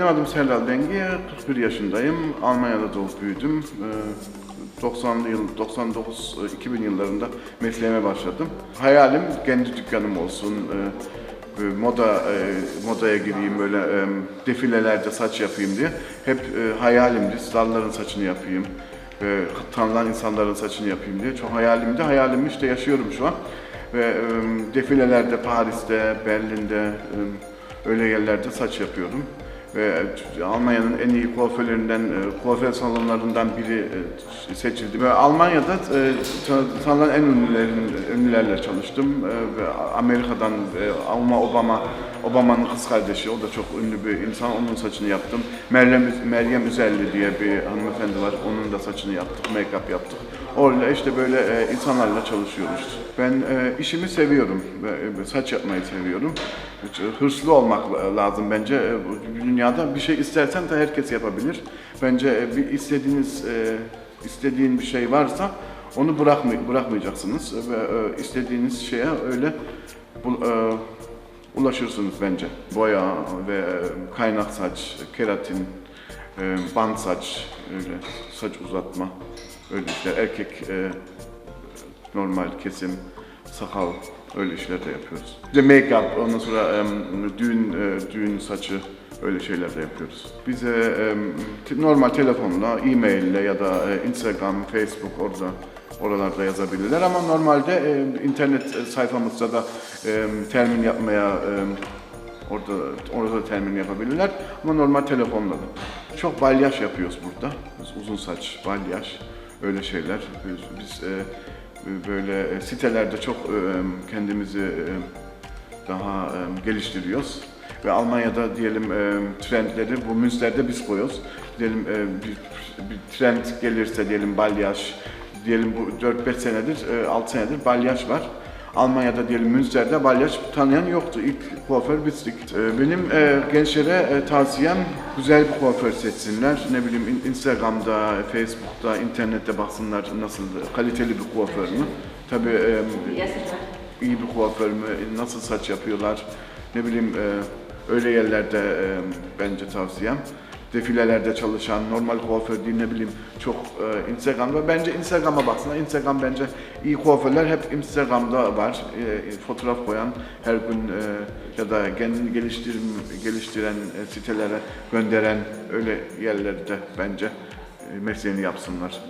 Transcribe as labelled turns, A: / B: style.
A: Benim adım Serdal Bengi, 41 yaşındayım. Almanya'da doğup büyüdüm. Ee, 90'lı yıl, 99-2000 yıllarında mesleğime başladım. Hayalim kendi dükkanım olsun, e, e, moda e, modaya gireyim, böyle e, defilelerde saç yapayım diye. Hep e, hayalimdi, starların saçını yapayım, e, tanınan insanların saçını yapayım diye. Çok hayalimdi, hayalimi işte yaşıyorum şu an. Ve e, defilelerde Paris'te, Berlin'de, e, öyle yerlerde saç yapıyorum. Ve Almanya'nın en iyi kuaförlerinden, e, kuaför salonlarından biri e, seçildi. Ve Almanya'da e, tan- tanınan en ünlülerin, ünlülerle çalıştım. E, Ve Amerika'dan e, Alma Obama, Obama'nın kız kardeşi, o da çok ünlü bir insan, onun saçını yaptım. Meryem, Meryem Üzerli diye bir hanımefendi var, onun da saçını yaptık, make-up yaptık. Orada işte böyle e, insanlarla çalışıyoruz. Ben e, işimi seviyorum, e, saç yapmayı seviyorum. E, Hırslı olmak la- lazım bence. E, Dünyada bir şey istersen de herkes yapabilir. Bence e, bir istediğiniz e, istediğin bir şey varsa onu bırakmay bırakmayacaksınız ve e, istediğiniz şeye öyle bu, e, ulaşırsınız bence. Boya ve e, kaynak saç, keratin, e, bant saç, öyle saç uzatma, öyle işler. Erkek e, normal kesim, sakal öyle işler de yapıyoruz. De make-up, ondan sonra em, düğün e, düğün saçı öyle şeyler de yapıyoruz. Bize te- normal telefonla, e-maille ya da e, Instagram, Facebook orada oralarda yazabilirler ama normalde e, internet e, sayfamızda da e, termin yapmaya e, Orada orada da termin yapabilirler ama normal telefonla da. Çok balyaj yapıyoruz burada. Biz uzun saç, balyaj öyle şeyler. Biz, biz e, böyle e, sitelerde çok e, kendimizi e, daha e, geliştiriyoruz. Ve Almanya'da diyelim e, trendleri bu müzlerde biz koyuyoruz. Diyelim e, bir, bir trend gelirse diyelim balyaj, diyelim bu 4-5 senedir, e, 6 senedir balyaj var. Almanya'da diyelim Münster'de balyaj tanıyan yoktu. İlk kuaför bizdik. E, Benim e, gençlere e, tavsiyem güzel bir kuaför seçsinler. Ne bileyim in- Instagram'da, Facebook'ta, internette baksınlar nasıl kaliteli bir kuaför mü. Tabii e, iyi bir kuaför mü, nasıl saç yapıyorlar, ne bileyim öyle yerlerde bence tavsiyem. Defilelerde çalışan, normal kuaför değil ne bileyim çok e, Instagram'da. Bence Instagram'a baksana. Instagram bence iyi kuaförler hep Instagram'da var. E, fotoğraf koyan, her gün e, ya da kendini geliştir, geliştiren e, sitelere gönderen öyle yerlerde bence e, mesleğini yapsınlar.